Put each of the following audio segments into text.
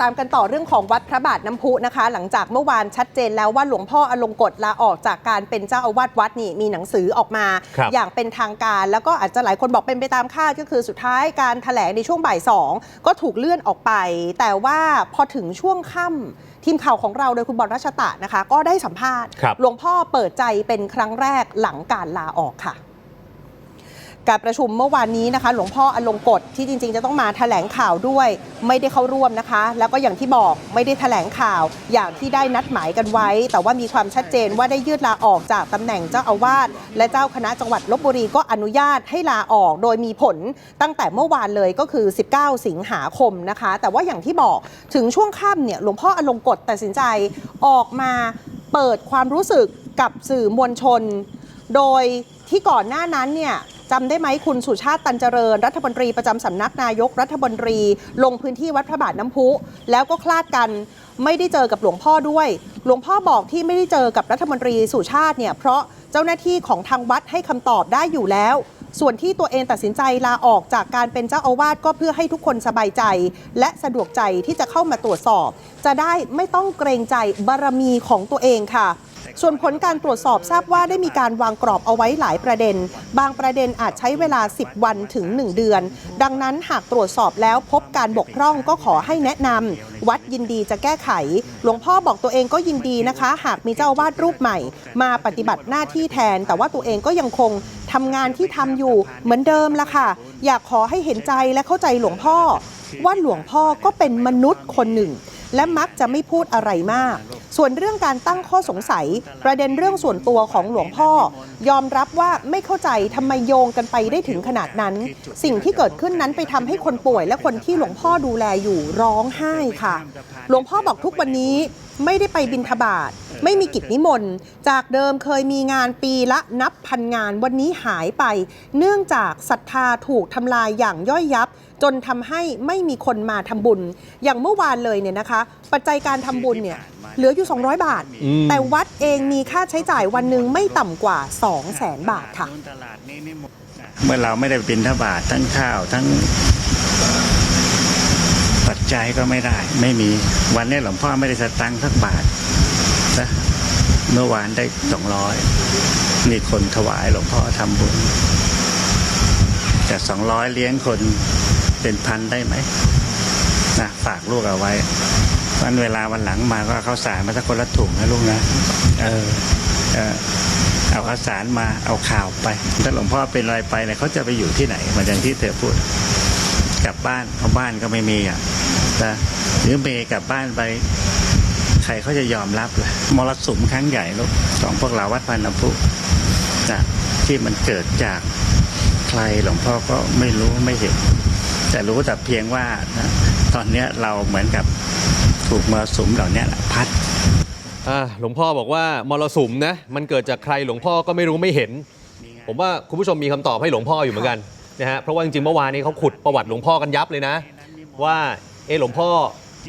ตามกันต่อเรื่องของวัดพระบาทน้ำพุนะคะ หลังจากเมื่อวานชัดเจนแล้วว่าหลวงพ่ออลงกฎลาออกจากการเป็นเจ้าอาวาสวัดนี่มีหนังสือออกมาครับอย่างเป็นทางการ แล้วก็อาจจะหลายคนบอกเป็นไปตามคาดก็คือสุดท้ายการแถลงในช่วงบ่ายสองก็ถูกเลื่อนออกไป แต่ว่าพอถึงช่วงค่ำทีมข่าวของเราโดยคุณบอลรัชตะนะคะ ก็ได้สัมภาษณ์ครับหลวงพ่อเปิดใจเป็นครั้งแรกหลังการลาออกค่ะ การประชุมเมื่อวานนี้นะคะ หลวงพ่ออลงกฎที่จริงๆ จะต้องมาแถลงข่าวด้วย ไม่ได้เข้าร่วมนะคะ แล้วก็อย่างที่บอกไม่ได้แถลงข่าว อย่างที่ได้นัดหมายกันไว้ แต่ว่ามีความชัดเจนว่าได้ยืดลาออกจากตำแหน่งเจ้าอาวาสและเจ้าคณะจังหวัดลบบุรีก็อนุญาตให้ลาออก โดยมีผลตั้งแต่เมื่อวานเลยก็คือ 19 สิงหาคมนะคะ แต่ว่าอย่างที่บอกถึงช่วงค่ำเนี่ยหลวงพ่ออลงกฎตัดสินใจออกมาเปิดความรู้สึกกับสื่อมวลชน โดยที่ก่อนหน้านั้นเนี่ย จำได้ไหมคุณสุชาติตันเจริญ รัฐมนตรีประจำสำนักนายกรัฐมนตรี ลงพื้นที่วัดพระบาทน้ำพุ แล้วก็คลาดกันไม่ได้เจอกับหลวงพ่อด้วย หลวงพ่อบอกที่ไม่ได้เจอกับรัฐมนตรีสุชาติเนี่ยเพราะเจ้าหน้าที่ของทางวัดให้คำตอบได้อยู่แล้วส่วนที่ตัวเองตัดสินใจลาออกจากการเป็นเจ้าอาวาสก็เพื่อให้ทุกคนสบายใจ และสะดวกใจที่จะเข้ามาตรวจสอบ จะได้ไม่ต้องเกรงใจบารมีของตัวเองค่ะ ส่วนผลการตรวจสอบทราบว่าได้มีการวางกรอบเอาไว้หลายประเด็น บางประเด็นอาจใช้เวลา 10 วันถึง 1 เดือน ดังนั้นหากตรวจสอบแล้วพบการบกพร่องก็ขอให้แนะนำวัดยินดีจะแก้ไข หลวงพ่อบอกตัวเองก็ยินดีนะคะ หากมีเจ้าอาวาดรูปใหม่ มาปฏิบัติหน้าที่แทน แต่ว่าตัวเองก็ยังคงทำงานที่ทำอยู่เหมือนเดิมละค่ะ อยากขอให้เห็นใจและเข้าใจหลวงพ่อว่าหลวงพ่อก็เป็นมนุษย์คนหนึ่ง และมักจะไม่พูดอะไรมาก ส่วนเรื่องการตั้งข้อสงสัย ประเด็นเรื่องส่วนตัวของหลวงพ่อ ยอมรับว่าไม่เข้าใจทำไมโยงกันไปได้ถึงขนาดนั้น สิ่งที่เกิดขึ้นนั้นไปทำให้คนป่วยและคนที่หลวงพ่อดูแลอยู่ร้องไห้ค่ะ หลวงพ่อบอกทุกวันนี้ ไม่ได้ไปบินทบาทไม่มีกิจนิมนต์ จากเดิมเคยมีงานปีละนับพันงานวันนี้หายไป เนื่องจากศรัทธาถูกทำลายอย่างย่อยยับ จนทำให้ไม่มีคนมาทำบุญ อย่างเมื่อวานเลยเนี่ยนะคะ ปัจจัยการทำบุญเนี่ยเหลืออยู่ 200 บาทอืมแต่วัดเองมีค่าใช้จ่ายวันหนึ่งไม่ต่ำกว่า 2 0 0แสนบาทค่ะ เมื่อเราไม่ได้บินทบาททั้งข้าวทั้ง ปัจจัยก็ไม่ได้ ไม่มีวันนี้หลวงพ่อไม่ได้สตังค์สักบาทนะเมื่อวานได้สองร้อยนี่คนถวายหลวงพ่อทำบุญจากสองร้อยเลี้ยงคนเป็นพันได้ไหมนะฝากลูกเอาไว้วันเวลาวันหลังมาก็เอาข้าวสารมาสักคนละถุงนะลูกนะเออเออเอาข้าวสารมาเอาข่าวไปถ้าหลวงพ่อเป็นอะไรไปเนี่ยเขาจะไปอยู่ที่ไหนเหมือนอย่างที่เธอพูด กลับบ้านเพราะบ้านก็ไม่มีอะนะหรือเมย์กลับบ้านไป ใครเขาจะยอมรับล่ะมรสุมครั้งใหญ่ลูกของพวกเราวัดพันน้ำพุนะที่มันเกิดจากใครหลวงพ่อก็ไม่รู้ไม่เห็น แต่รู้แต่เพียงว่านะตอนเนี้ยเราเหมือนกับถูกมรสุมเหล่านี้พัดหลวงพ่อบอกว่ามรสุมนะมันเกิดจากใครหลวงพ่อก็ไม่รู้ไม่เห็น ผมว่าคุณผู้ชมมีคำตอบให้หลวงพ่ออยู่เหมือนกัน นะฮะเพราะว่าจริงๆเมื่อวานนี้เขาขุดประวัติหลวงพ่อกันยับเลยนะ ว่าเออหลวงพ่อ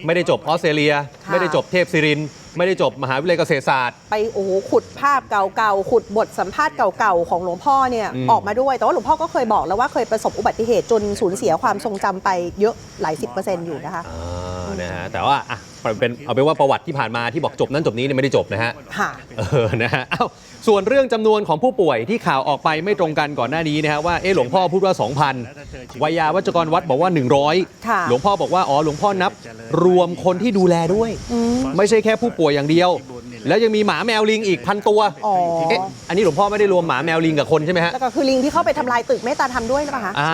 ไม่ได้จบออสเตรเลียค่ะไม่ได้จบเทพศิรินทร์ไม่ได้จบมหาวิทยาลัยเกษตรศาสตร์ ไปโอ้โหขุดภาพเก่าๆ ขุดบทสัมภาษณ์เก่าๆ ของหลวงพ่อเนี่ยอืมออกมาด้วย แต่ว่าหลวงพ่อก็เคยบอกแล้วว่าเคยประสบอุบัติเหตุจนสูญเสียความทรงจำไปเยอะหลายสิบเปอร์เซ็นต์อยู่นะคะอ่า นะฮะแต่ว่าอะเป็นเอาเป็นว่าประวัติที่ผ่านมาที่บอกจบนั้นจบนี้เนี่ยไม่ได้จบนะฮะค่ะ เออนะฮะอ้าวส่วนเรื่องจำนวนของผู้ป่วยที่ข่าวออกไปไม่ตรงกันก่อนหน้านี้นะฮะว่าเอ๊ะหลวงพ่อพูดว่า 2,000วิยาวัจกรวัดบอกว่า ค่ะ 100 หลวงพ่อบอกว่าอ๋อหลวงพ่อนับ รวมคนที่ดูแลด้วย อืม ไม่ใช่แค่ผู้ป่วยอย่างเดียว แล้วยังมีหมาแมวลิงอีกพันตัวอ๋อ เอ๊ะอันนี้หลวงพ่อไม่ได้รวมหมาแมวลิงกับคนใช่ไหมฮะแล้วก็คือลิงที่เข้าไปทำลายตึกเมตตาธรรมด้วยหรือเปล่าคะ อ่า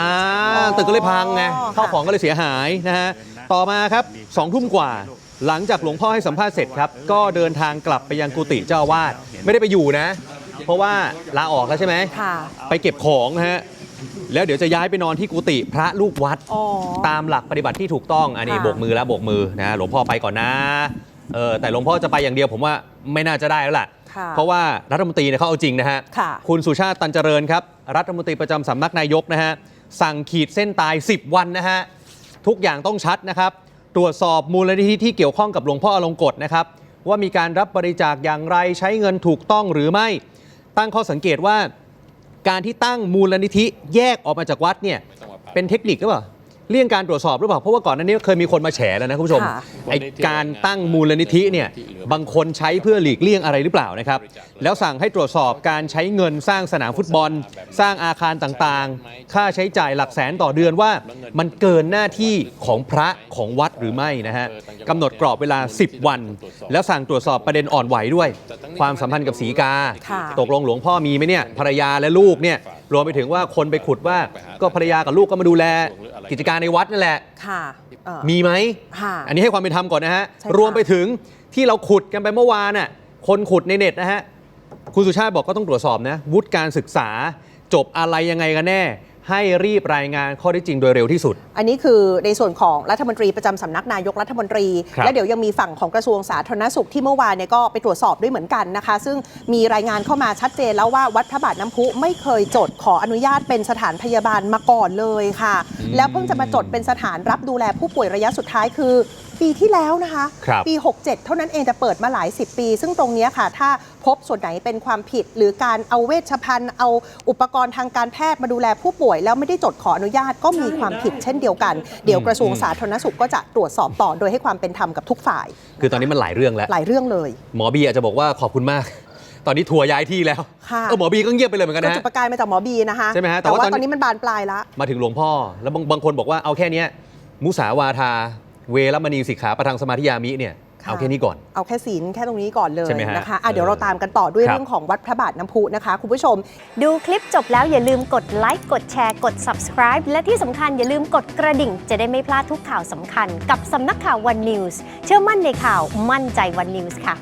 อ๋อตึกก็เลยพังไงค่ะข้าวของก็เลยเสียหายนะฮะต่อมาครับสองทุ่มกว่า หลังจากหลวงพ่อให้สัมภาษณ์เสร็จครับ ก็เดินทางกลับไปยังกุฏิเจ้าอาวาสไม่ได้ไปอยู่นะ เพราะว่าลาออกแล้วใช่ไหมค่ะ ไปเก็บของนะฮะแล้วเดี๋ยวจะย้ายไปนอนที่กุฏิพระลูกวัด อ๋อ ตามหลักปฏิบัติที่ถูกต้อง อันนี้ค่ะ โบกมือแล้วโบกมือนะหลวงพ่อไปก่อนนะ เออแต่หลวงพ่อจะไปอย่างเดียวผมว่าไม่น่าจะได้แล้วล่ะค่ะเพราะว่ารัฐมนตรีเนี่ยเขาเอาจริงนะฮะค่ะคุณสุชาติตันเจริญครับ รัฐมนตรีประจำสำนักนายกนะฮะสั่งขีดเส้นตาย 10 วันนะฮะทุกอย่างต้องชัดนะครับ ตรวจสอบมูลนิธิที่เกี่ยวข้องกับหลวงพ่ออลงกฎนะครับว่ามีการรับบริจาคอย่างไรใช้เงินถูกต้องหรือไม่ ตั้งข้อสังเกตว่า การที่ตั้งมูลนิธิแยกออกมาจากวัดเนี่ยเป็นเทคนิคหรือเปล่า เลี่ยงการตรวจสอบหรือเปล่า เพราะว่าก่อนหน้านี้เคยมีคนมาแฉแล้วนะคุณผู้ชมค่ะ ไอการตั้งมูลนิธิเนี่ยบางคนใช้เพื่อหลีกเลี่ยงอะไรหรือเปล่านะครับ แล้วสั่งให้ตรวจสอบการใช้เงินสร้างสนามฟุตบอล สร้างอาคารต่างๆ ค่าใช้จ่ายหลักแสนต่อเดือนว่า มันเกินหน้าที่ของพระของวัดหรือไม่นะฮะกำหนดกรอบเวลา 10 วัน แล้วสั่งตรวจสอบประเด็นอ่อนไหวด้วย ความสัมพันธ์กับสีกา ค่ะ ตกลงหลวงพ่อมีไหมเนี่ยภรรยาและลูกเนี่ยรวมไปถึงว่าคนไปขุดว่าก็ภรรยากับลูกก็มาดูแล กิจการในวัดนั่นแหละ ค่ะเอ่อ มีไหม ค่ะ อันนี้ให้ความเป็นธรรมก่อนนะฮะ ใช่ค่ะ รวมไปถึงที่เราขุดกันไปเมื่อวานน่ะ คนขุดในเน็ตนะฮะ คุณสุชาติบอกก็ต้องตรวจสอบนะ วุฒิการศึกษาจบอะไรยังไงกันแน่ ให้รีบรายงานข้อได้จริงโดยเร็วที่สุด อันนี้คือในส่วนของรัฐมนตรีประจำสำนักนายกรัฐมนตรีครับและเดี๋ยวยังมีฝั่งของกระทรวงสาธารณสุขที่เมื่อวานเนี่ยก็ไปตรวจสอบด้วยเหมือนกันนะคะ ซึ่งมีรายงานเข้ามาชัดเจนแล้วว่าวัดพระบาทน้ำพุไม่เคยจดขออนุญาตเป็นสถานพยาบาลมาก่อนเลยค่ะ แล้วเพิ่งจะมาจดเป็นสถานรับดูแลผู้ป่วยระยะสุดท้ายคือ ปีที่แล้วนะคะครับปี 67 เท่านั้นเองจะเปิดมาหลาย 10 ปี ซึ่งตรงเนี้ยค่ะ ถ้าพบส่วนไหนเป็นความผิด หรือการเอาเวชภัณฑ์ เอาอุปกรณ์ทางการแพทย์มาดูแลผู้ป่วย แล้วไม่ได้จดขออนุญาตก็มีความผิดเช่นเดียวกัน เดี๋ยวกระทรวงสาธารณสุขก็จะตรวจสอบต่อโดยให้ความเป็นธรรมกับทุกฝ่าย คือตอนนี้มันหลายเรื่องแล้วหลายเรื่องเลย หมอบีอาจจะบอกว่าขอบคุณมากตอนนี้ทัวร์ย้ายที่แล้วค่ะเออหมอบีก็เงียบไปเลยเหมือนกันก็นะจุฮะดประกายมาจากหมอบีนะคะใช่ไหมฮะแต่แต่ว่าว่าตอนตอนนี้มันบานปลายละมาถึงหลวงพ่อ แล้วบางบางคนบอกว่าเอาแค่เนี้ยมุสาวาทา เวรมณีสิกขาประทังสมาธิยามิเนี่ยค่ะเอาแค่นี้ก่อน เอาแค่ศีลแค่ตรงนี้ก่อนเลยใช่ไหมฮะนะคะอะเดี๋ยวเราตามกันต่อด้วยครับเรื่องของวัดพระบาทน้ำพุนะคะ คุณผู้ชม ดูคลิปจบแล้วอย่าลืมกดไลค์กดแชร์กด subscribe และที่สำคัญอย่าลืมกดกระดิ่ง จะได้ไม่พลาดทุกข่าวสำคัญ กับสำนักข่าว One News เชื่อมั่นในข่าวมั่นใจ One News ค่ะ